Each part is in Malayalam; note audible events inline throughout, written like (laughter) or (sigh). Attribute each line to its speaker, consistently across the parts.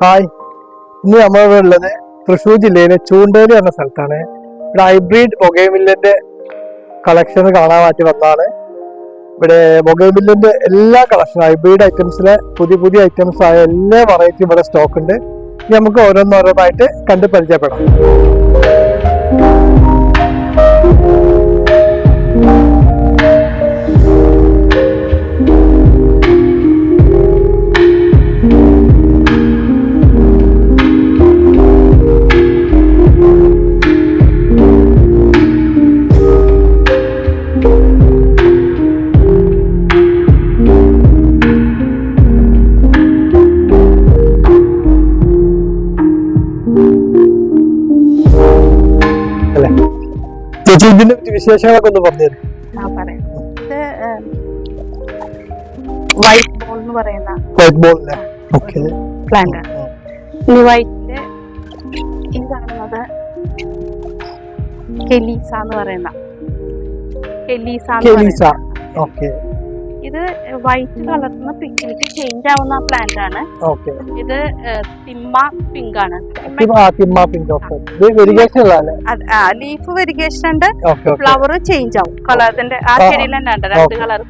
Speaker 1: ഹായ്. ഇന്ന് നമ്മളുള്ളത് തൃശ്ശൂർ ജില്ലയിലെ ചൂണ്ടേരി എന്ന സ്ഥലത്താണ്. ഇവിടെ ഹൈബ്രിഡ് ബൊഗൈമില്ലിന്റെ കളക്ഷൻ കാണാൻ വേണ്ടി വന്നതാണ്. ഇവിടെ ബൊഗൈമില്ലിന്റെ എല്ലാ കളക്ഷൻ ഹൈബ്രിഡ് ഐറ്റംസിലെ പുതിയ പുതിയ ഐറ്റംസ് ആയ എല്ലാ വെറൈറ്റി ഇവിടെ സ്റ്റോക്ക് ഉണ്ട്. നമുക്ക് ഓരോന്നോരോന്നായിട്ട് കണ്ട് പരിചയപ്പെടാം. വിശേഷങ്ങളൊക്കെ ഒന്ന് പറഞ്ഞു
Speaker 2: വൈറ്റ് ബോൾ എന്ന് പറയുന്ന
Speaker 1: വൈറ്റ് ബോൾ അല്ലേ ഓക്കെ
Speaker 2: പ്ലാന്റ് ഈ ഈ കാണുന്നത് കെലീസ എന്ന് പറയുന്ന. കെലീസ
Speaker 1: കെലീസ. ഓക്കെ
Speaker 2: ഇത് വൈറ്റ് കളർന്ന് പിങ്കിലേക്ക് ചേഞ്ച് ആവുന്ന പ്ലാന്റ് ആണ്. ഇത് തിമ്മ പിങ്ക് ആണ്. ലീഫ് വെരിഗേഷൻ ഉണ്ട്. ഫ്ലവർ ചേഞ്ച് ആവും. കളറിന്റെ ആ ചെടിയിൽ തന്നെ ഉണ്ട്. രണ്ട് കളർ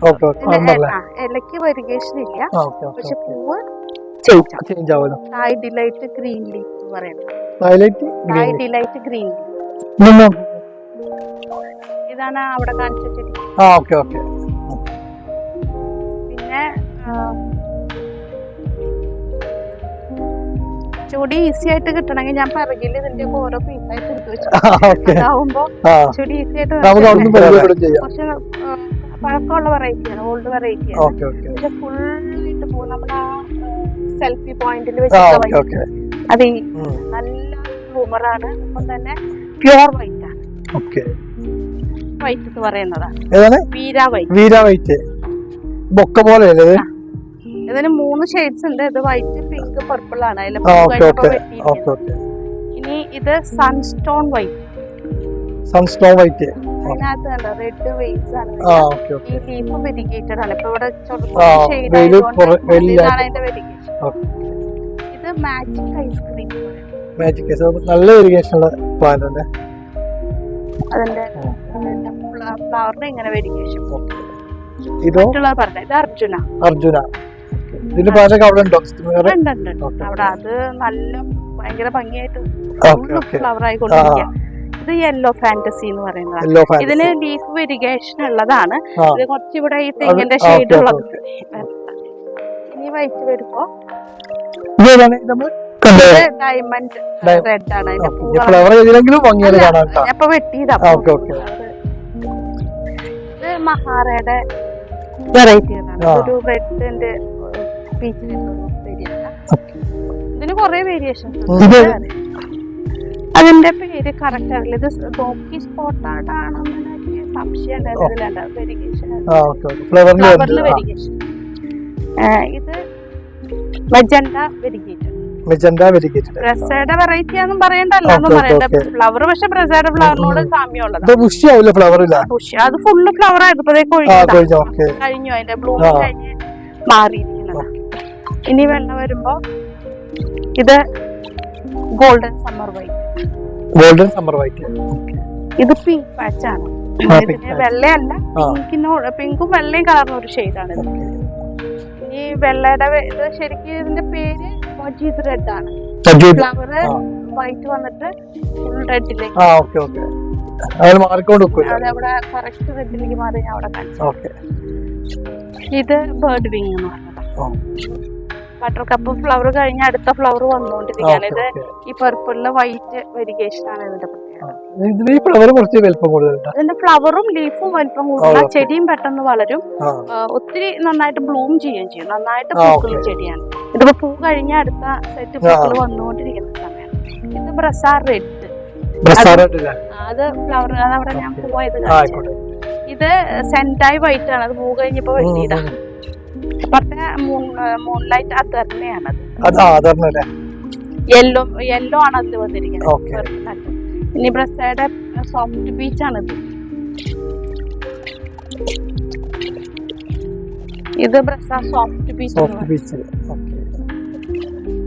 Speaker 2: ഇലക്ക് വെരിഗേഷൻ ഇല്ല. പക്ഷെ പൂവ് ചേഞ്ച് ആവും.
Speaker 1: ചേഞ്ച് ആവുമല്ലോ.
Speaker 2: തായ് ഡിലൈറ്റ് ഗ്രീൻ ലീഫ് എന്ന് പറയുന്നത്. ഡിലൈറ്റ് ഗ്രീൻ ഇതാണ് അവിടെ കാണിച്ച ചെടി.
Speaker 1: ആ ഓക്കെ ഓക്കെ
Speaker 2: പിന്നെ ചുടി ഈസി ആയിട്ട് കിട്ടണമെങ്കിൽ ഞാൻ പിറകിൽ ഇതിന്റെ ഒക്കെ ഓരോ പീസായിട്ട് ആയിട്ട് വെച്ചു. അതാവുമ്പോ ചുടി ഈസി ആയിട്ട് കുറച്ച് പഴക്കമുള്ള വെറൈറ്റി ആണ് ഓൾഡ് വെറൈറ്റി
Speaker 1: ആണ്. ഓക്കെ
Speaker 2: പക്ഷെ ഫുള്ളായിട്ട് പോകും. നമ്മുടെ ആ സെൽഫി പോയിന്റിൽ
Speaker 1: വെച്ചിട്ട്
Speaker 2: അത് നല്ല ഹ്യൂമറാണ് ഒപ്പം തന്നെ പ്യുവർ വൈറ്റ് ആണ്.
Speaker 1: ഓക്കെ
Speaker 2: വൈറ്റ് എന്ന് പറയുന്നതാണ്.
Speaker 1: ഏതാണ്?
Speaker 2: വീര വൈറ്റ്
Speaker 1: വീര വൈറ്റ് ബൊക്ക പോലെ അല്ലേ ഇത്
Speaker 2: ഇതിന് മൂന്ന് ഷെയ്ഡ്സ് ഉണ്ട് ഇത് വൈറ്റ് പിങ്ക് പർപ്പിൾ ആണ് ഇനി ഇത് സൺസ്റ്റോൺ വൈറ്റ്
Speaker 1: സൺസ്റ്റോൺ വൈറ്റ്
Speaker 2: അതിനകത്ത് റെഡ് ആണ് ഈ ലീഫ് വെരിഗേറ്റഡ് ആണ് ഇപ്പൊ ഇവിടെ വെരിഗേഷൻ ഇത് മാജിക് ഐസ്ക്രീം
Speaker 1: മാജിക് നല്ല ഇറിഗേഷൻ ഉള്ള പ്ലാന്റ്
Speaker 2: അതിന്റെ
Speaker 1: ഉം.
Speaker 2: ഫ്ലവറിന്റെ ഇങ്ങനെ വെരിഗേഷൻ
Speaker 1: ഇതോ?
Speaker 2: അർജുന.
Speaker 1: അർജുന. ഇതിന്റെ പാചകം അവിടെ ഉണ്ടോ.
Speaker 2: അവിടെ അത് നല്ല ഭയങ്കര ഭംഗിയായിട്ട് ഫ്ലവർ ആയി ഇത് യെല്ലോ ഫാന്റസി എന്ന് പറയുന്നത് ഇതിന് ലീഫ് വെരിഗേഷൻ ഉള്ളതാണ്. ഇത് കുറച്ച് ഇവിടെ ഈ തെങ്ങിന്റെ ഷെയ്ഡ് ഉള്ളത്. ഇനി വൈറ്റ് വരുമ്പോ ഡയമണ്ട് റെഡ് ആണ്. വെട്ടിയതാ. ഇത് മഹാറയുടെ വെറൈറ്റി. ഒരു ഇതിന് കുറെ വേരിയേഷൻസ് അതിന്റെ പേര് കറക്റ്റ് അറിയില്ല ഇത് റോക്കി സ്പോട്ട് ആണെന്ന് എനിക്ക് സംശയം ഇത് മജന്ത വെരിഗേറ്റഡ്
Speaker 1: മെജന്റ വെരിഗേറ്റഡ്
Speaker 2: ബ്രസയുടെ വെറൈറ്റി ആണെന്നും പറയണ്ടല്ലോ എന്നും പറയണ്ട. ഫ്ലവർ പക്ഷെ ഫ്ലവറിനോട്
Speaker 1: ബുഷി ആവില്ല ഇല്ല?
Speaker 2: അത് ഫുള്ള് ഫ്ലവർ.
Speaker 1: കഴിഞ്ഞു
Speaker 2: അതിന്റെ ബ്ലൂം
Speaker 1: ആ.
Speaker 2: കഴിഞ്ഞ് മാറിയിരിക്കുന്നത്. ഇനി വെള്ളം വരുമ്പോ ഇത് golden summer white
Speaker 1: golden summer white
Speaker 2: ഇത് പിങ്ക് പാച്ച് ആണ്. വെള്ളയല്ല
Speaker 1: ആ.
Speaker 2: പിങ്കിനോട് പിങ്കും വെള്ളയും കളർന്ന ഒരു ഷെയ്ഡാണ് ഈ വെള്ളയുടെ ഇത് ശരിക്കും ഇതിന്റെ പേര് മജീദ് റെഡ് ആണ്. ഫ്ലവർ. വൈറ്റ് വന്നിട്ട് റെഡിലേക്ക്
Speaker 1: ആ ഓക്കെ ഓക്കെ അതിൽ മാറിക്കൊണ്ട് വെക്കൂല
Speaker 2: അത് അവിടെ കറക്റ്റ് റെഡിലേക്ക് മാറി ഞാൻ അവിടെ കാണിച്ചു.
Speaker 1: ഓക്കെ
Speaker 2: ഇത് ബേർഡ് വിങ് എന്ന് പറഞ്ഞത്. ബട്ടർ കപ്പ് ഫ്ലവർ കഴിഞ്ഞ് അടുത്ത ഫ്ലവർ വന്നുകൊണ്ടിരിക്കുകയാണ് ഇത് ഈ പർപ്പിളിലെ വൈറ്റ് വെരിഗേഷൻ ആണ് ഇതിന്റെ
Speaker 1: ഇതിന് ഈ ഫ്ലവർ കുറച്ച് വലിപ്പം കൂടുതലുണ്ട്.
Speaker 2: ഇതിന്റെ ഫ്ലവറും ലീഫും വലിപ്പം
Speaker 1: കൂടുതൽ
Speaker 2: ചെടിയും പെട്ടെന്ന് വളരും. ഒത്തിരി നന്നായിട്ട് ബ്ലൂം ചെയ്യുകയും ചെയ്യും. നന്നായിട്ട്
Speaker 1: ആ,
Speaker 2: ചെടിയാണ്. ഇതിപ്പോ പൂ കഴിഞ്ഞ അടുത്ത സെറ്റ് പൂക്കൾ വന്നുകൊണ്ടിരിക്കുന്ന സമയം. ഇത് ബ്രസാർ റെഡ് അത് ഫ്ലവർ അവിടെ ഞാൻ. പോയത് ഇത് സെന്റായി വൈറ്റ് ആണ്. അത് പൂ കഴിഞ്ഞപ്പോ
Speaker 1: ഉം,
Speaker 2: വെട്ടിയതാ. അപ്പുറത്തെ മൂൺ മൂൺലൈറ്റ് അത്
Speaker 1: അത് ആ
Speaker 2: യെല്ലോ യെല്ലോ ആണ് അതിൽ വന്നിരിക്കുന്നത്. ഇനി ബ്രസയുടെ സോഫ്റ്റ് ബീച്ചാണിത് ഇത്. ബ്രസ സോഫ്റ്റ് ബീച്ച്
Speaker 1: സോഫ്റ്റ് ബീച്ച്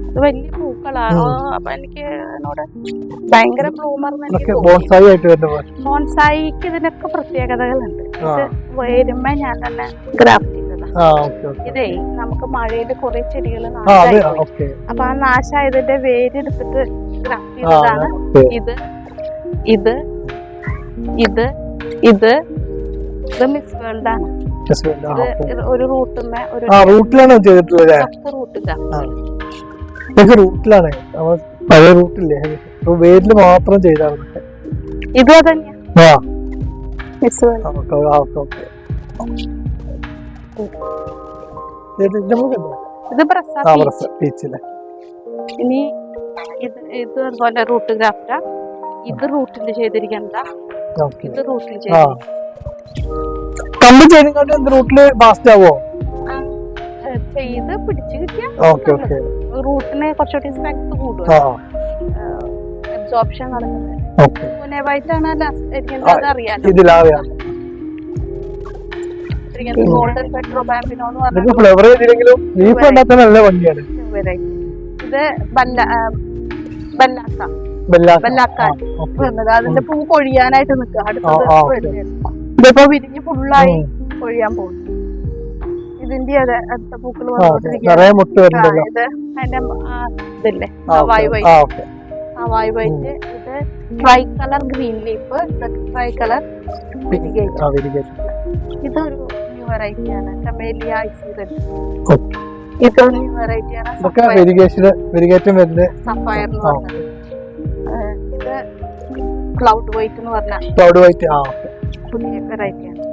Speaker 2: ഇത് വലിയ പൂക്കളാണ് അപ്പൊ എനിക്ക് എന്നോട് ഭയങ്കര ബ്ലൂമർ ബോൺസായിക്ക് ഇതിനൊക്കെ പ്രത്യേകതകളുണ്ട്. വരുമ്പോ ഞാൻ തന്നെ ഗ്രാഫ്റ്റ് ഇതേ നമുക്ക് മഴയിൽ കുറെ ചെടികൾ നാശമായി അപ്പൊ ആ നാശായതിന്റെ വേരെടുത്തിട്ട് ഗ്രാഫ്റ്റ് ചെയ്തതാണ്. ഇത് ഇത് ഇത് ഇത്. ഇത് മിസ് വേൾഡ് ആണ്. ഇത് ഒരു ഒരു
Speaker 1: ആ റൂട്ടിലാണ് ചെയ്തിട്ടുള്ളത്
Speaker 2: പത്ത് റൂട്ട്
Speaker 1: ആ. ഇതൊക്കെ റൂട്ടിലാണ്. നമ്മൾ പഴയ റൂട്ടില്ലേ? വേരിൽ മാത്രം ചെയ്താണ് ഇതൊക്കെ.
Speaker 2: ഇതും
Speaker 1: ഇത്
Speaker 2: ഇനി ഇത് ഇത് അതുപോലെ റൂട്ട് ഗ്രാഫ്റ്റാ ഇത് റൂട്ടിൽ ചെയ്തിരിക്കണ്ട ഇത് റൂട്ടിൽ
Speaker 1: കമ്പ് ചെയ്തിങ്ങോട്ട് എന്ത് റൂട്ടിൽ ഫാസ്റ്റ് ആവോ?
Speaker 2: ചെയ്ത് പിടിച്ചു കിട്ടിയ റൂട്ടിനെ കുറച്ചുകൂടി സ്ട്രെങ്ത് കൂടും. അബ്സോർപ്ഷൻ നടക്കുന്നത്.
Speaker 1: ഇതിലാറിയാം
Speaker 2: ഗോൾഡൻ എന്ന്
Speaker 1: ഇതൊക്കെ ഫ്ലവർ ചെയ്തില്ലെങ്കിലും ലീഫ് നല്ല ഭംഗിയാണ്.
Speaker 2: ഇത് ബല്ല ബല്ലാസ ബല്ലാക്ക
Speaker 1: ആ,
Speaker 2: അതിന്റെ പൂ കൊഴിയാനായിട്ട് നിൽക്കുക. അടുത്തത്. വരുന്നത്. ഇതിപ്പോ വിരിഞ്ഞ് ഫുള്ളായി കൊഴിയാൻ പോകും ഇതിന്റെ അതെ അടുത്ത പൂക്കൾ ഇത് അതിന്റെ ആ, ഇതില്ലേ? ഹവായ് വൈറ്റ്
Speaker 1: ആ ഓക്കെ.
Speaker 2: Hawaii white. ഇത് tri colour green leaf. Tri colour ഇതൊരു ന്യൂ വെറൈറ്റി ആണ് കമേലിയ
Speaker 1: ഓക്കെ.
Speaker 2: ഇതൊരു ന്യൂ വെറൈറ്റി ആണ്
Speaker 1: ഇതൊക്കെ വെരിഗേറ്റം വരുന്നത്.
Speaker 2: സഫയർ ക്ലൗഡ് വൈറ്റ് എന്ന് പറഞ്ഞ
Speaker 1: ക്ലൗഡ് വൈറ്റ് ആ
Speaker 2: പുതിയ വെറൈറ്റി ആണ്.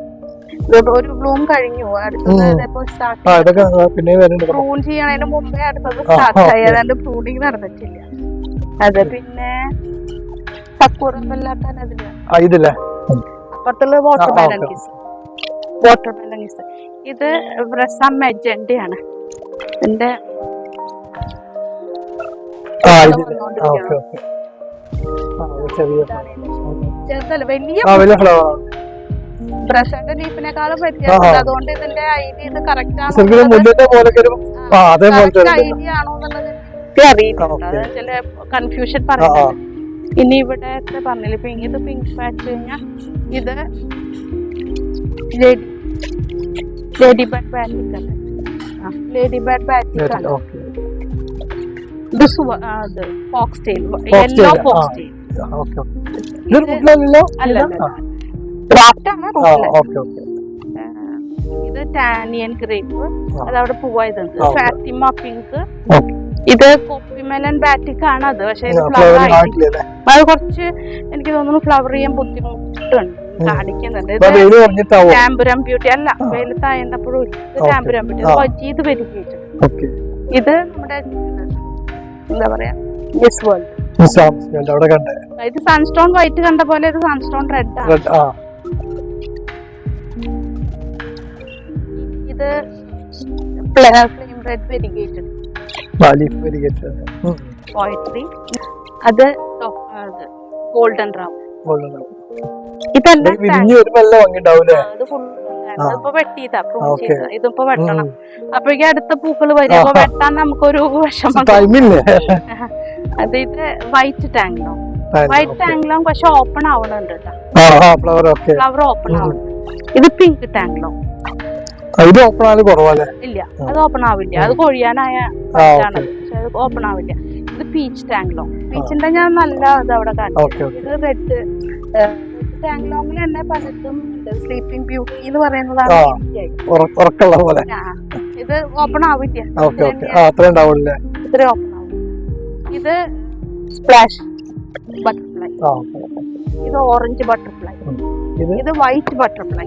Speaker 2: ഒരു ബ്ലൂം കഴിഞ്ഞു. അടുത്തത്
Speaker 1: പിന്നെ
Speaker 2: പ്രൂൺ ചെയ്യണതിന് മുമ്പേ അടുത്തത് സ്റ്റാർട്ട് ആയി. അതാണ്ട് പ്രൂണിങ് നടന്നിട്ടില്ല. അതെ പിന്നെ സക്കൂറല്ലാക്കാൻ
Speaker 1: അതിൽ
Speaker 2: അപ്പുറത്തുള്ള വാട്ടർ
Speaker 1: ഓക്കേ.
Speaker 2: മെലൻകിസ് വാട്ടർ മെലൻകിസ് ഇത് ബ്രസം മെജന്റയാണ്.
Speaker 1: എന്റെ ഓക്കെ ഓക്കെ
Speaker 2: ചെറുതല്ല വലിയ
Speaker 1: ആ വലിയ ഫ്ലവർ
Speaker 2: ബ്രഷന്റെ ലീഫിനെക്കാളും വ്യത്യാസമുണ്ട് അതുകൊണ്ട് ഇതിന്റെ ഐഡിയ ഇത് കറക്റ്റ് ആണ് ഐഡിയ എന്നുള്ളത് അറിയില്ല. കൺഫ്യൂഷൻ ഇനി ഇവിടെ പറഞ്ഞില്ല പിങ്ക് ഇത് പിങ്ക് പാച്ച് കഴിഞ്ഞാൽ ഇത് ലേഡി ബർഡ് അല്ലേ ലേഡി ബർഡ് ബാറ്റിക് ആണ് ഇത് fox tail yellow fox tail
Speaker 1: okay ഇതൊരു
Speaker 2: ആണ്
Speaker 1: ഓക്കെ ഓക്കെ.
Speaker 2: ഇത് ടാനിയൻ ഗ്രേപ്പ്. അതവിടെ പൂവായത്.
Speaker 1: ആ,
Speaker 2: ഫാത്തിമ പിങ്ക് ഇത് കോപ്പിമെലൻ ബാറ്റിക് ആണ് അത്. പക്ഷെ ഇത് ഫ്ലവർ ആയിട്ടില്ല. അത് കുറച്ച് എനിക്ക് തോന്നുന്നു ഫ്ലവർ ചെയ്യാൻ ബുദ്ധിമുട്ടുണ്ട്. കാണിക്കുന്നുണ്ട്. ടാമ്പുരം ബ്യൂട്ടി അല്ല. വെയിലത്തായപ്പോഴും ഇത് ടാമ്പുരം ബ്യൂട്ടി ഇത്
Speaker 1: ഓക്കെ.
Speaker 2: ഇത് നമ്മുടെ എന്താ പറയാ? മിസ് വേൾഡ്
Speaker 1: അവിടെ കണ്ടേ.
Speaker 2: ഇത് സൺസ്റ്റോൺ വൈറ്റ് കണ്ട പോലെ ഇത് സൺസ്റ്റോൺ റെഡ്
Speaker 1: റെഡ് ആ.
Speaker 2: ഇത് flame red variegated
Speaker 1: variegated
Speaker 2: poetry അത് ഗോൾഡൻ റാം ഇതെല്ലാം
Speaker 1: വിരിഞ്ഞ് വരുമ്പോ എല്ലാം ഭംഗിണ്ടാവൂലേ
Speaker 2: ആ, ഇത് ഫുൾ. ഇതിപ്പോ വെട്ടിയതാ ഇതിപ്പോ വെട്ടണം. അപ്പോഴേക്കും അടുത്ത പൂക്കൾ വരും. അപ്പൊ
Speaker 1: ആഹാ.
Speaker 2: വെട്ടാൻ നമുക്കൊരു വിഷമം. അത് ഇത് വൈറ്റ് ടാങ്ക്ലോ വൈറ്റ് ടാങ്ക്ലോ പക്ഷെ ഓപ്പൺ ആവണുണ്ട്
Speaker 1: ഫ്ലവർ
Speaker 2: ഫ്ലവർ ഓപ്പൺ ആവുന്നുണ്ട് ഇത് പിങ്ക് ടാങ്ക്ലോ
Speaker 1: ഇത് ഓപ്പൺ ആയാലും കുറവല്ലേ?
Speaker 2: ഇല്ല അത് ഓപ്പൺ ആവില്ല. അത് കൊഴിയാനായ ഓപ്പൺ ആവില്ല. ഇത് പീച്ച് ടാങ്ക്ലോ പീച്ചിന്റെ ഞാൻ നല്ല ഇത് അവിടെ ഇത് റെഡ് ടാങ്ക്ലോങ്ങിൽ തന്നെ പലതും ഉണ്ട് സ്ലീപ്പിംഗ് ബ്യൂട്ടി എന്ന് പറയുന്നതാണ് ഇത് ഓപ്പൺ ആവില്ല. ഇത്ര ഓപ്പൺ ഇത് സ്പ്ലാഷ് ബട്ടർഫ്ലൈ ഇത് ഓറഞ്ച് ബട്ടർഫ്ലൈ
Speaker 1: ഇത്?
Speaker 2: വൈറ്റ് ബട്ടർഫ്ലൈ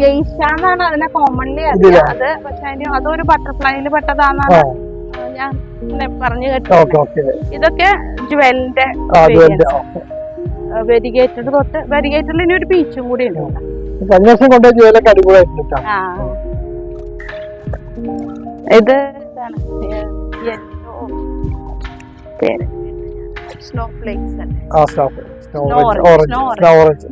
Speaker 2: ഗെയ്ഷ എന്നാണ് അതിനെ കോമൺലി
Speaker 1: ഇതിലാ?
Speaker 2: അറിയാം. അത് പക്ഷെ അതിന് അതൊരു ബട്ടർഫ്ലൈയിൽ പെട്ടതാണെന്നാണ് ഞാൻ പറഞ്ഞു കേട്ടത്. ഇതൊക്കെ ജുവലിന്റെ വെരിഗേറ്റഡ് തൊട്ട് വെരിഗേറ്റഡിൽ ഇനി ഒരു ബീച്ചും കൂടി ഉണ്ട്.
Speaker 1: കഴിഞ്ഞ ദിവസം കൊണ്ടുപോയി ജോലിയൊക്കെ അടിപൊളിയായിട്ടുണ്ട്
Speaker 2: ഇത്
Speaker 1: ഓറഞ്ച്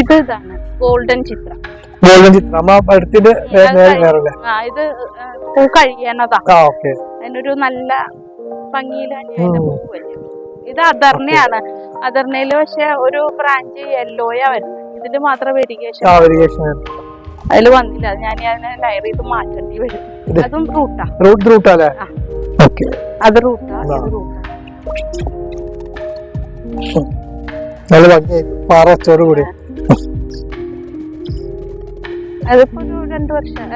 Speaker 2: ഇത് ഇതാണ് ഗോൾഡൻ ചിത്രം
Speaker 1: ഗോൾഡൻ ചിത്രം അടുത്തിന്റെ
Speaker 2: ഇത് പൂ കഴിയണതാ അതിനൊരു നല്ല പൂവ് ഇത് അധർണയാണ്. അധർണയിൽ പക്ഷെ ഒരു ബ്രാഞ്ച് യെല്ലോയാ വരുന്നത്. ഇതിന് മാത്രം വെരിഗേഷൻ അതിൽ വന്നില്ല. ഞാൻ അതിനെ മാറ്റേണ്ടി വരും. അതും റൂട്ടാ
Speaker 1: റൂട്ട് റൂട്ടാ.
Speaker 2: അത് റൂട്ടാ ഇത് റൂട്ടാ
Speaker 1: നല്ല ഭംഗി കൂടി.
Speaker 2: അതിപ്പോ ഒരു രണ്ടു വർഷം.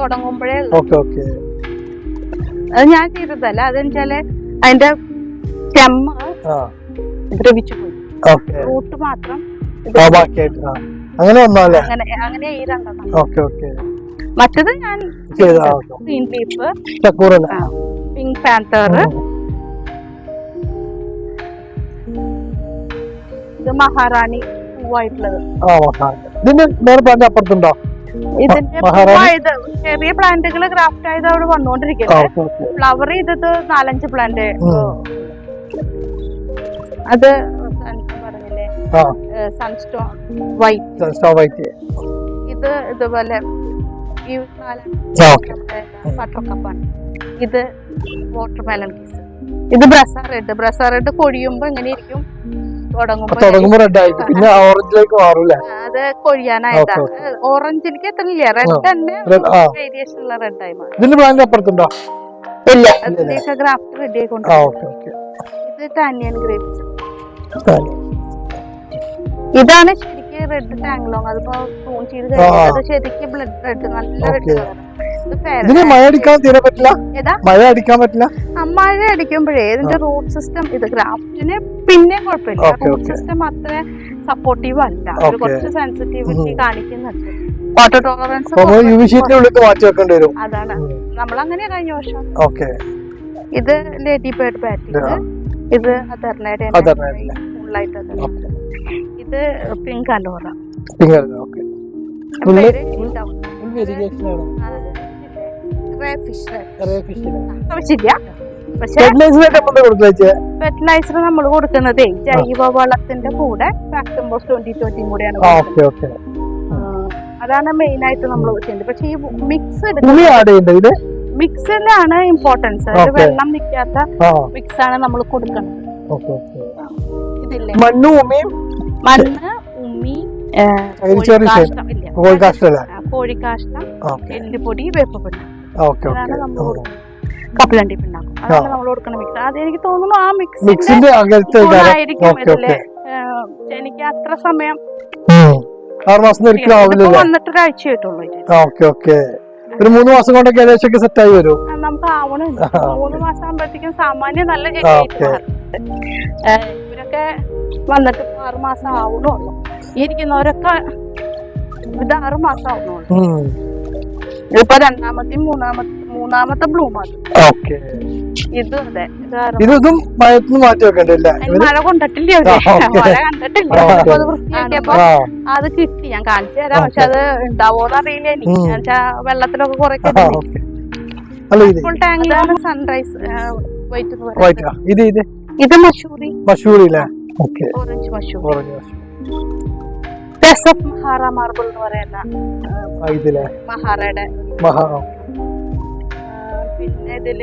Speaker 2: തുടങ്ങുമ്പോഴേ
Speaker 1: ഓക്കെ ഓക്കെ.
Speaker 2: അത് ഞാൻ ചെയ്തതല്ല. അതെന്നുവെച്ചാൽ അതിന്റെ സ്റ്റെമ്മ ദ്രവിച്ചു പോയി. റൂട്ട് മാത്രം
Speaker 1: അങ്ങനെ വന്നാലേ
Speaker 2: അങ്ങനെ അങ്ങനെ ഈ രണ്ടെണ്ണം.
Speaker 1: Okay okay.
Speaker 2: മറ്റത് ഞാൻ ഗ്രീൻ ലീഫ് പിങ്ക് പാന്തർ ഇത് മഹാറാണി പൂവായിട്ടുള്ളത്.
Speaker 1: ആ ഇതിന്റെ വേറെ പ്ലാന്റ് അപ്പുറത്തുണ്ടോ?
Speaker 2: ഇതിന്റെ
Speaker 1: മഹാറാണി?
Speaker 2: പൂവായത് ചെറിയ പ്ലാന്റുകൾ ക്രാഫ്റ്റ് ആയത് അവിടെ
Speaker 1: വന്നോണ്ടിരിക്കുന്നത്
Speaker 2: വന്നുകൊണ്ടിരിക്കുന്നത് ഫ്ലവർ ചെയ്തത് നാലഞ്ച് പ്ലാന്റ്. അത് പറഞ്ഞില്ലേ? സൺസ്റ്റോൺ വൈറ്റ്
Speaker 1: വൈറ്റ്
Speaker 2: ഇത് ഇതുപോലെ ഈ ഇത് വാട്ടർ മെലൺ ഇത് ബ്രസ റെഡ് ബ്രസ റെഡ് കൊഴിയുമ്പോ എങ്ങനെ ഇരിക്കും തുടങ്ങുമ്പോ
Speaker 1: റെഡ് ആയിട്ട് പിന്നെ ഓറഞ്ചിലേക്ക് മാറൂലേ
Speaker 2: അത് കൊഴിയാനായതാ.
Speaker 1: ഓക്കേ,
Speaker 2: ഓറഞ്ചിലേക്ക് എത്തണില്ല. റെഡ് തന്നെ വേരിയേഷൻ ഉള്ള റെഡ് ആയി മാറും.
Speaker 1: ഇതിന്റെ പ്ലാന്റ് അപ്പുറത്തുണ്ടോ?
Speaker 2: ഇല്ല. അതിന്റെയൊക്കെ ഗ്രാഫ്റ്റ് റെഡി ആയിക്കൊണ്ട് ഇത് ടാനിയൻ ഗ്രേപ്സ് ഇതാണ് ശരിക്കും റെഡ് ടാങ്ലോങ് അതിപ്പോ ചെയ്ത് കഴിഞ്ഞാൽ ശരിക്കും ബ്ലഡ് റെഡ് നല്ല റെഡ്. കളർ.
Speaker 1: ഇതിന് മഴ അടിക്കാൻ തീരെ പറ്റില്ല? മഴ അടിക്കാൻ പറ്റില്ല?
Speaker 2: മഴ അടിക്കുമ്പോഴേ ഇതിന്റെ റൂട്ട് സിസ്റ്റം ഇത് ഗ്രാഫ്റ്റിന് പിന്നെ കുഴപ്പമില്ല. റൂട്ട് സിസ്റ്റം അത്ര സപ്പോർട്ടീവ് അല്ല. കുറച്ച് സെൻസിറ്റിവിറ്റി കാണിക്കുന്നുണ്ട്. വാട്ടർ ടോളറൻസ്
Speaker 1: മാറ്റി വെക്കേണ്ടി വരും.
Speaker 2: അതാണ്. നമ്മൾ അങ്ങനെ കഴിഞ്ഞ വർഷം.
Speaker 1: ഓക്കെ.
Speaker 2: ഇത് ലേഡി ബേർഡ് ബാറ്റിംഗ്. ഇത്. അതർണയുടെ. ഫുള്ളായിട്ട് ഇത് പിങ്ക് അലോറ
Speaker 1: ഓക്കെ.
Speaker 2: ഉണ്ടാവും.
Speaker 1: ഇറിഗേഷൻ ആണ്
Speaker 2: ആവശ്യമില്ല പക്ഷെ
Speaker 1: ഫെർട്ടിലൈസർ നമ്മൾ കൊടുക്കുന്നത്
Speaker 2: ഫെർട്ടിലൈസർ നമ്മൾ കൊടുക്കുന്നതേ ജൈവ വളത്തിന്റെ കൂടെ ഫാക്ടംബോസ് ട്വന്റി ട്വന്റി കൂടെയാണ് അതാണ് മെയിൻ ആയിട്ട് നമ്മൾ ചെയ്യുന്നത് പക്ഷെ ഈ മിക്സ് മിക്സിലാണ് ഇമ്പോർട്ടൻസ്. വെള്ളം നിൽക്കാത്ത മിക്സ് ആണ് നമ്മൾ കൊടുക്കുന്നത്. ഇതില്ലേ?
Speaker 1: മണ്ണും
Speaker 2: ഉമ്മി കോഴിക്കാഷ്ടം എല്ലുപൊടി വേപ്പപ്പൊടി കപ്പലണ്ടി പിണ്ണാക്കും അതാണ് നമ്മൾ കൊടുക്കുന്ന മിക്സ് അത് എനിക്ക് തോന്നുന്നു ആ മിക്സിന്റെ ആയിരിക്കും ഇതിൽ. എനിക്ക് അത്ര സമയം
Speaker 1: ആറ് മാസം
Speaker 2: വന്നിട്ട് ഒരാഴ്ച ആയിട്ടുള്ളൂ.
Speaker 1: Okay okay. ഒരു മൂന്ന് മാസം കൊണ്ടൊക്കെ ഏകദേശം സെറ്റ് ആയി വരും.
Speaker 2: നമുക്ക് ആവണുണ്ട്. മൂന്ന് മാസം ആകുമ്പോഴത്തേക്കും സാമാന്യം നല്ല ഇവരൊക്കെ വന്നിട്ട് ആറ് മാസം ആവണുള്ളൂ ഇരിക്കുന്നവരൊക്കെ ഇത് ആറ് മാസം ആവണുള്ളൂ
Speaker 1: ഉം.
Speaker 2: ഇപ്പൊ രണ്ടാമത്തെയും മൂന്നാമത്തെ മൂന്നാമത്തെ ബ്ലൂം അത്.
Speaker 1: ഓക്കെ.
Speaker 2: ഇത് അതെ ഇത്
Speaker 1: മഴത്തുനിന്ന് മാറ്റി വെക്കണ്ടല്ലേ
Speaker 2: മഴ കൊണ്ടിട്ടില്ല. മഴ കണ്ടിട്ടില്ല. അത് വൃത്തിയാക്കിയപ്പോ അത് കിട്ടി. ഞാൻ കാണിച്ചു തരാം. പക്ഷെ അത് ഉണ്ടാവോന്ന് അറിയില്ല എനിക്ക് വെള്ളത്തിലൊക്കെ കുറെ ഫുൾ ടാങ്കിലാണ് സൺറൈസ് വൈറ്റ്
Speaker 1: ഇത് ഇത്
Speaker 2: ഇത്? മഷൂറി.
Speaker 1: മഷൂറി
Speaker 2: ഓറഞ്ച് മഷൂറി.
Speaker 1: ഓറഞ്ച് മഷൂറി.
Speaker 2: രസഫ് മഹാറ മാർബിൾ എന്ന് പറയുന്ന
Speaker 1: ആ, ഇതില്ലേ
Speaker 2: മഹാറയുടെ.
Speaker 1: മഹാ
Speaker 2: പിന്നെ ഇതിൽ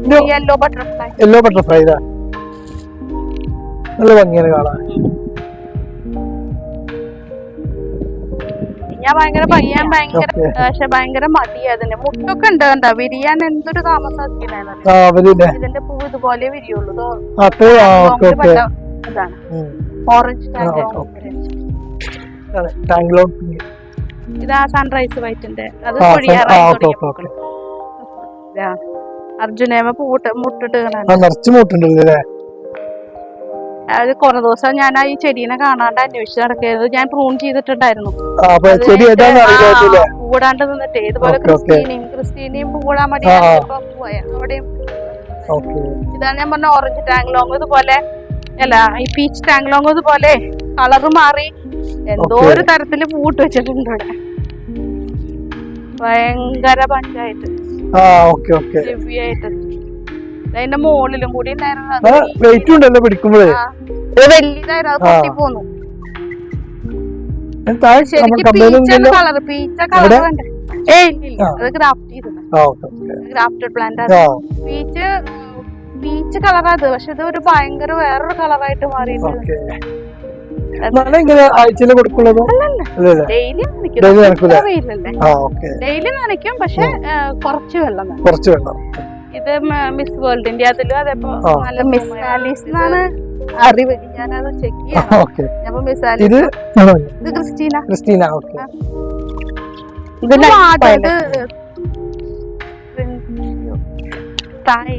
Speaker 1: ഇത്
Speaker 2: യെല്ലോ ബട്ടർഫ്ലൈ
Speaker 1: യെല്ലോ ബട്ടർഫ്ലൈ ഇതാ. നല്ല ഭംഗിയാണ് കാണാൻ.
Speaker 2: ഞാൻ ഭയങ്കര പയ്യാൻ ഭയങ്കര പക്ഷെ ഭയങ്കര അതിന്റെ മുട്ടൊക്കെ ഉണ്ട് കണ്ടോ? വിരിയാൻ എന്തൊരു താമസാക്കിണ്ടായിരുന്നു ഇതിന്റെ പൂ ഇതുപോലെ വിരിയുള്ളൂ ഓറഞ്ച്
Speaker 1: ഓറഞ്ച് ഓക്കേ.
Speaker 2: ഇതാ സൺറൈസ് വൈറ്റിന്റെ അത്. അർജുനേമ പൂട്ട് മുട്ടിട്ട് കാണാൻ.
Speaker 1: ആ നിറച്ച് മൂട്ടുണ്ടല്ലോ അല്ലേ?
Speaker 2: അത് കുറെ ദിവസം ഞാൻ ആ ഈ ചെടീനെ കാണാണ്ട് അന്വേഷിച്ച് നടക്കരുത് ഞാൻ പ്രൂൺ ചെയ്തിട്ടുണ്ടായിരുന്നു. കൂടാണ്ട് നിന്നിട്ട് ഇതുപോലെ. ക്രിസ്റ്റീനയും ക്രിസ്റ്റീനയും
Speaker 1: കൂടാൻ.
Speaker 2: പോയ. അവിടെയും. ഇതാണ് ഞാൻ പറഞ്ഞ ഓറഞ്ച് ടാങ്ലോങ് ഇതുപോലെ അല്ല ഈ പീച്ച് ടാങ്ലോങ് ഇതുപോലെ കളർ മാറി. എന്തോ ഒരു തരത്തിൽ പൂട്ട് വെച്ചിട്ടുണ്ട് ഇവിടെ ഭയങ്കര പഞ്ചായത്ത്. അതിന്റെ മുകളിലും കൂടി അത്
Speaker 1: വെയിറ്റ് ഉണ്ടല്ലോ പിടിക്കുമ്പോഴേ.
Speaker 2: വലിയതായിരുന്നു അത്. പൊട്ടി പോന്നു. അത് ഗ്രാഫ്റ്റഡ് പ്ലാന്റ് പീച്ച് പീച്ച് കളറാത് പക്ഷെ ഇത് ഒരു ഭയങ്കര വേറൊരു കളറായിട്ട് മാറിയിട്ടുണ്ട്.
Speaker 1: നന ഇങ്ങനെ ആഴ്ചയിൽ കൊടുക്കുള്ളതോ
Speaker 2: ഡെയിലി വെയിലല്ലേ
Speaker 1: ആ ഓക്കെ.
Speaker 2: ഡെയിലി നനയ്ക്കും പക്ഷെ കുറച്ച് വെള്ളം
Speaker 1: കുറച്ച് വെള്ളം.
Speaker 2: ഇത് മിസ് വേൾഡിന്റെ അതിലും
Speaker 1: അതേപോലെ
Speaker 2: നല്ല മിസ് ആലീസ് എന്നാണ് അറിവ് ഞാനത് ചെക്ക്
Speaker 1: ഓക്കെ.
Speaker 2: അപ്പൊ മിസ് ആലീസ്.
Speaker 1: ഇത്
Speaker 2: ഇത് ക്രിസ്റ്റീന.
Speaker 1: Christina okay.
Speaker 2: ഇത് ഇത് Thai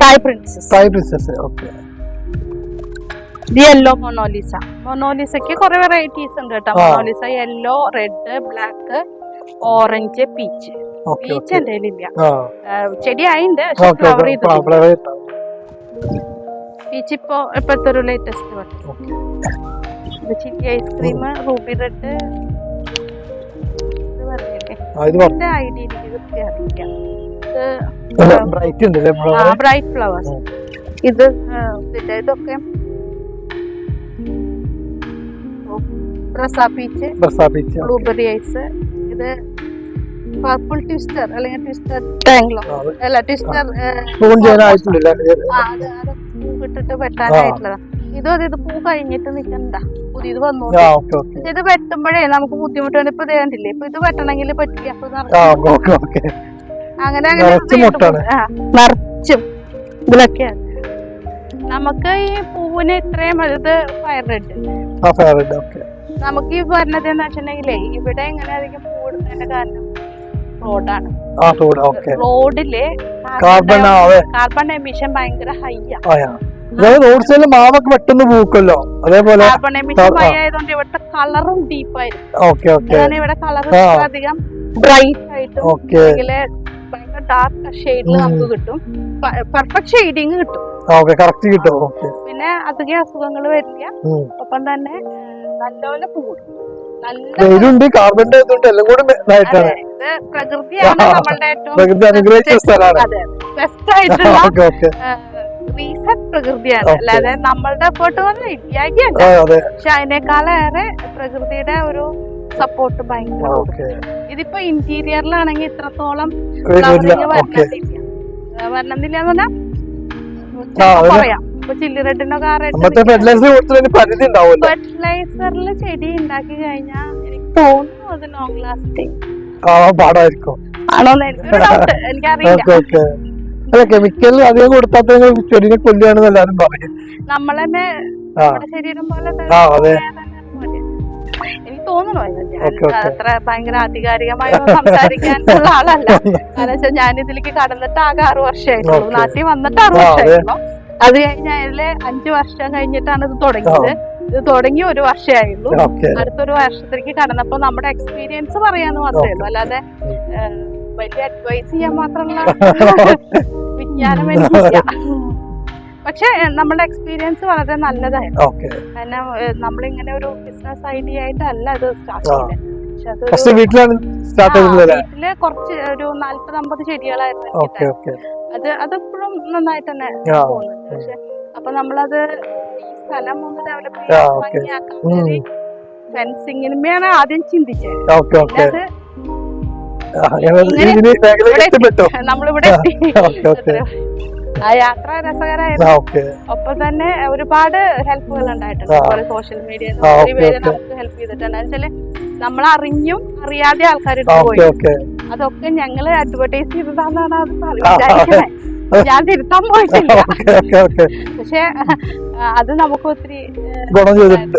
Speaker 2: Thai princess
Speaker 1: Thai princess okay.
Speaker 2: Yellow Mona Lisa മൊണോലിസക്ക് കുറെ വെറൈറ്റീസ് ഉണ്ട് കേട്ടോ. Mona Lisa yellow red black orange peach peach എന്റെ
Speaker 1: ആ,
Speaker 2: ചെടി ആയിണ്ട് ഫ്ലവർ
Speaker 1: ഫ്ലവർ
Speaker 2: പീച്ച് ഇപ്പൊ ഇപ്പോഴത്തെ ഒരു ലേറ്റസ്റ്റ് വട്ടം chilli ice cream ruby red idea എനിക്ക് കൃത്യം
Speaker 1: ഫ്ലവർ
Speaker 2: ബ്രൈറ്റ് ഫ്ലവേഴ്സ് ഇത് ഇതൊക്കെ ബ്ലൂബെറി ഐസ്. ഇത് പർപ്പിൾ ട്വിസ്റ്റർ അല്ലെങ്കിൽ ട്വിസ്റ്റർ ടാങ്ലോ അല്ല ട്വിസ്റ്റർ
Speaker 1: ഫോൺ ചെയ്യാനായിട്ടില്ല
Speaker 2: ആ അത് അത് പൂ ഇട്ടിട്ട് വെട്ടാനായിട്ടുള്ളതാ. ഇതും അതെ ഇത് പൂ കഴിഞ്ഞിട്ട് നിൽക്കണ്ട പുതിയത് വന്നു
Speaker 1: ആ ഓക്കെ ഓക്കെ.
Speaker 2: ഇത് വെട്ടുമ്പോഴേ നമുക്ക് ബുദ്ധിമുട്ടാണ്. ഇപ്പൊ ഇത് കണ്ടില്ലേ? ഇപ്പൊ ഇത് വെട്ടണമെങ്കിൽ പറ്റില്ല. അപ്പൊ അങ്ങനെ അങ്ങനെ
Speaker 1: നിറച്ച്
Speaker 2: ഇതിലൊക്കെയാണ് നമുക്ക് ഈ പൂവിന് ഇത്രയും ഇത് fire red
Speaker 1: fire red okay.
Speaker 2: നമുക്ക് ഈ പറഞ്ഞത് എന്ന് വെച്ചിട്ടുണ്ടെങ്കിലേ ഇവിടെ എങ്ങനെ അധികം കൂടുന്നതിന്റെ കാരണം? റോഡാണ് റോഡിൽ
Speaker 1: കാർബൺ
Speaker 2: കാർബൺ എമിഷൻ ഭയങ്കര ഹൈ.
Speaker 1: അതായത് റോഡ് സൈഡിൽ മാവൊക്കെ പെട്ടെന്ന് പൂക്കല്ലോ അതേപോലെ
Speaker 2: കാർബൺ എമിഷൻ ഹൈ ആയതുകൊണ്ട് ഇവിടുത്തെ കളറും ഡീപ്പായിരിക്കും
Speaker 1: ഓക്കെ ഓക്കെ
Speaker 2: ഇവിടെ കളർ. അധികം ബ്രൈറ്റ് ആയിട്ട് ഭയങ്കര ഡാർക്ക് ഷെയ്ഡിൽ നമുക്ക് കിട്ടും. പെർഫെക്റ്റ് ഷെയ്ഡിങ് കിട്ടും.
Speaker 1: കറക്റ്റ് കിട്ടും.
Speaker 2: പിന്നെ അധികം അസുഖങ്ങൾ വരില്ല. ഒപ്പം തന്നെ നല്ലപോലെ കൂടും.
Speaker 1: വെയിലുണ്ട് കാർബണിന്റെ ഇതുണ്ട് എല്ലാം കൂടി ഇതായിട്ടാണ്.
Speaker 2: ഇത് പ്രകൃതിയാണ് നമ്മളുടെ
Speaker 1: പ്രകൃതി അനുഗ്രഹിച്ച സ്ഥലമാണ്.
Speaker 2: അതെ ബെസ്റ്റ് ആയിട്ടുള്ള (laughs) റീസൺ പ്രകൃതിയാണ്. അല്ലാതെ നമ്മളുടെ എഫേർട്ട്
Speaker 1: വന്ന് അതെ.
Speaker 2: പക്ഷെ അതിനേക്കാളേറെ പ്രകൃതിയുടെ ഒരു സപ്പോർട്ട് ഭയങ്കര ഇതിപ്പോ ഇന്റീരിയറിലാണെങ്കിൽ ഇത്രത്തോളം വരണമെന്നില്ല വരണമെന്നില്ല എന്ന് പറഞ്ഞാൽ പറയാം. ഫെർട്ടിലൈസറിൽ ചെടി ഉണ്ടാക്കി കഴിഞ്ഞാൽ എനിക്ക് തോന്നുന്നു അത് ലോങ് ലാസ്റ്റിംഗ് ആണോ എനിക്കറിയില്ല.
Speaker 1: അല്ല കെമിക്കൽ അധികം കൊടുത്താൽ ചെടിനെ കൊല്ലുകയാണെന്ന് എല്ലാരും പറയും.
Speaker 2: നമ്മൾ തന്നെ ശരീരം പോലെ. എനിക്ക്
Speaker 1: ഓക്കെ.
Speaker 2: അത്ര ഭയങ്കര ആധികാരികമായി സംസാരിക്കാനുള്ള (laughs) ആളല്ല. കാരണം വെച്ചാൽ ഞാൻ ഇതിലേക്ക് കടന്നിട്ട് ആകെ ആറു വർഷമായിട്ടുള്ളൂ നാട്ടിൽ വന്നിട്ട് ആറു വർഷമായിട്ടുള്ളൂ അത് കഴിഞ്ഞ അതിൽ അഞ്ചു വർഷം കഴിഞ്ഞിട്ടാണ് ഇത് തുടങ്ങിയത്. ഇത് തുടങ്ങി ഒരു
Speaker 1: വർഷമായിരുന്നു
Speaker 2: അടുത്തൊരു വർഷത്തേക്ക് കടന്നപ്പോ നമ്മുടെ എക്സ്പീരിയൻസ് പറയാന്ന് മാത്രമേ ഉള്ളൂ. അല്ലാതെ വലിയ അഡ്വൈസ് ചെയ്യാൻ മാത്രമുള്ള (laughs) വിജ്ഞാനം എനിക്കില്ല. പക്ഷെ നമ്മുടെ എക്സ്പീരിയൻസ് വളരെ നല്ലതായിരുന്നു. കാരണം നമ്മളിങ്ങനെ ഒരു ബിസിനസ് ഐഡിയ ആയിട്ടല്ല ഇത് സ്റ്റാർട്ട് ചെയ്തത് പക്ഷെ അതൊരു
Speaker 1: വീട്ടിലാണ് സ്റ്റാർട്ട് ചെയ്തത്
Speaker 2: വീട്ടിൽ കുറച്ച് ഒരു നാല്പത് അമ്പത് ചെടികളായിരുന്നു അത് അതെപ്പോഴും നന്നായിട്ട് തന്നെ
Speaker 1: ആ.
Speaker 2: പോകുന്നുണ്ട് പക്ഷെ അപ്പൊ നമ്മളത് ഈ സ്ഥലം ഒന്ന് ഡെവലപ്പ് ചെയ്യാൻ. ഭംഗിയാക്കാൻ ഫെൻസിങ്ങിനുമേയാണ് ആദ്യം ചിന്തിച്ചത്. അത് (laughs) നമ്മളിവിടെ ആ യാത്ര രസകരമായിരുന്നു
Speaker 1: ഓക്കെ.
Speaker 2: ഒപ്പം തന്നെ ഒരുപാട് ഹെൽപ്പുകൾ ഉണ്ടായിട്ടുണ്ട്. സോഷ്യൽ മീഡിയ
Speaker 1: ആ,
Speaker 2: ഒത്തിരി പേര് നമുക്ക് ഹെൽപ്പ് ചെയ്തിട്ടുണ്ട്. വെച്ചാൽ നമ്മൾ അറിഞ്ഞും അറിയാതെ ആൾക്കാർ പോയി. അതൊക്കെ ഞങ്ങൾ അഡ്വർടൈസ് ചെയ്തതാണെന്നാണ് അത്
Speaker 1: ആ. (laughs)
Speaker 2: ഞാൻ തിരുത്താൻ പോയിട്ടില്ല. (laughs) പക്ഷെ അത് നമുക്ക് ഒത്തിരി
Speaker 1: ഗുണം ചെയ്തിട്ടുണ്ട്.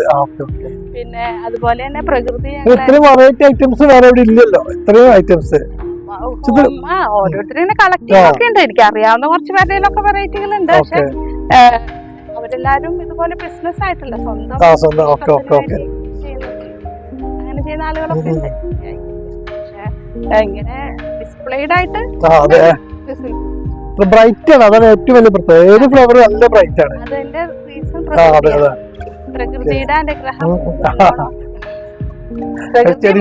Speaker 2: പിന്നെ അതുപോലെ തന്നെ പ്രകൃതി
Speaker 1: ഇത്രയും വെറൈറ്റി ഐറ്റംസ് വേറെ എവിടെ ഇല്ലല്ലോ. ഇത്രയും ഐറ്റംസ്
Speaker 2: ഓരോരുത്തരും കളക്ട് ചെയ്യാനൊക്കെ ഉണ്ട്. എനിക്ക് അറിയാവുന്ന കുറച്ച് പേരുടെയിലൊക്കെ വെറൈറ്റികൾ ഉണ്ട്. പക്ഷെ അവരെല്ലാരും ഇതുപോലെ ബിസിനസ് ആയിട്ടില്ല സ്വന്തം. അങ്ങനെ ചെയ്യുന്ന ആളുകളൊക്കെ ഉണ്ട്. പക്ഷെ ഇങ്ങനെ ഡിസ്പ്ലേഡ് ആയിട്ട്
Speaker 1: ബ്രൈറ്റ് ആണ്. അതാണ് ഏറ്റവും വലിയ പ്രത്യേകത. ഏത് ഫ്ലവർ നല്ല ബ്രൈറ്റ് ആണ്. ചെറിയ അതെ
Speaker 2: എല്ലാം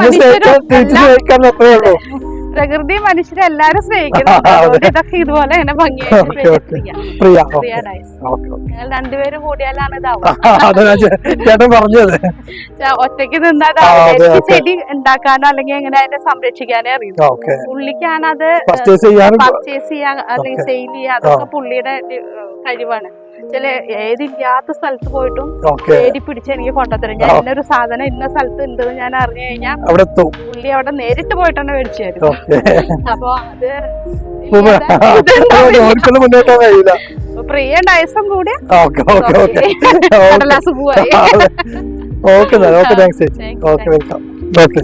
Speaker 2: (laughs)
Speaker 1: സ്നേഹിക്കാൻ അത്രേ ഉള്ളൂ.
Speaker 2: പ്രകൃതി മനുഷ്യരെ എല്ലാരും സ്നേഹിക്കുന്നുണ്ട്. ഇതൊക്കെ ഇതുപോലെ ഇങ്ങനെ ഭംഗിയായിട്ട് രണ്ടുപേരും കൂടിയാലാണ് (laughs)
Speaker 1: ചേട്ടൻ പറഞ്ഞത്. (laughs)
Speaker 2: ഒറ്റയ്ക്ക്
Speaker 1: അതെ,
Speaker 2: ചെടി ഉണ്ടാക്കാനോ അല്ലെങ്കിൽ എങ്ങനെ അതിനെ സംരക്ഷിക്കാനേ അറിയുള്ളൂ പുള്ളിക്കാണത്
Speaker 1: പർച്ചേസ്
Speaker 2: ചെയ്യാൻ അല്ലെങ്കിൽ
Speaker 1: ഓക്കെ.
Speaker 2: സെയിൽ ചെയ്യാൻ അതൊക്കെ പുള്ളിയുടെ കഴിവാണ്. ചില ഏതില്ലാത്ത സ്ഥലത്ത് പോയിട്ടും തേടി പിടിച്ച് എനിക്ക് കൊണ്ടുത്തരും ഞാൻ. ഇന്നൊരു സാധനം ഇന്ന സ്ഥലത്ത് ഉണ്ടെന്ന് ഞാൻ അറിഞ്ഞു കഴിഞ്ഞാൽ പുള്ളി അവിടെ നേരിട്ട് പോയിട്ടാണ് മേടിച്ചു തരും. അപ്പൊ അത് പ്രിയ ഡയസം കൂടി?
Speaker 1: Okay okay okay.
Speaker 2: കടലാസ് പോവായി.
Speaker 1: Okay okay thanks okay welcome okay